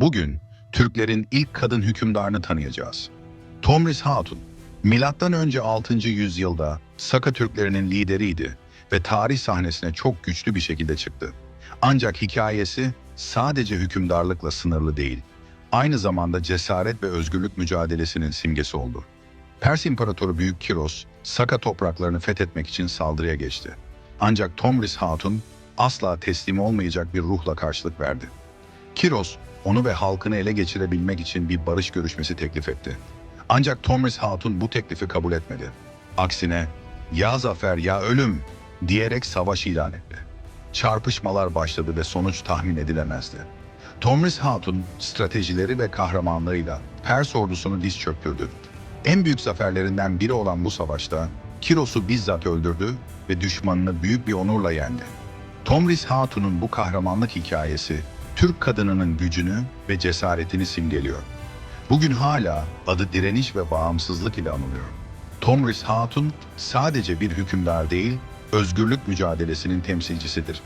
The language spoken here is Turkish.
Bugün Türklerin ilk kadın hükümdarını tanıyacağız. Tomris Hatun, milattan önce 6. yüzyılda Saka Türklerinin lideriydi ve tarih sahnesine çok güçlü bir şekilde çıktı. Ancak hikayesi sadece hükümdarlıkla sınırlı değil, aynı zamanda cesaret ve özgürlük mücadelesinin simgesi oldu. Pers İmparatoru Büyük Kiros, Saka topraklarını fethetmek için saldırıya geçti. Ancak Tomris Hatun asla teslim olmayacak bir ruhla karşılık verdi. Kiros, onu ve halkını ele geçirebilmek için bir barış görüşmesi teklif etti. Ancak Tomris Hatun bu teklifi kabul etmedi. Aksine, ya zafer ya ölüm diyerek savaş ilan etti. Çarpışmalar başladı ve sonuç tahmin edilemezdi. Tomris Hatun stratejileri ve kahramanlığıyla Pers ordusunu diz çöktürdü. En büyük zaferlerinden biri olan bu savaşta Kiros'u bizzat öldürdü ve düşmanını büyük bir onurla yendi. Tomris Hatun'un bu kahramanlık hikayesi Türk kadınının gücünü ve cesaretini simgeliyor. Bugün hala adı direniş ve bağımsızlık ile anılıyor. Tomris Hatun sadece bir hükümdar değil, özgürlük mücadelesinin temsilcisidir.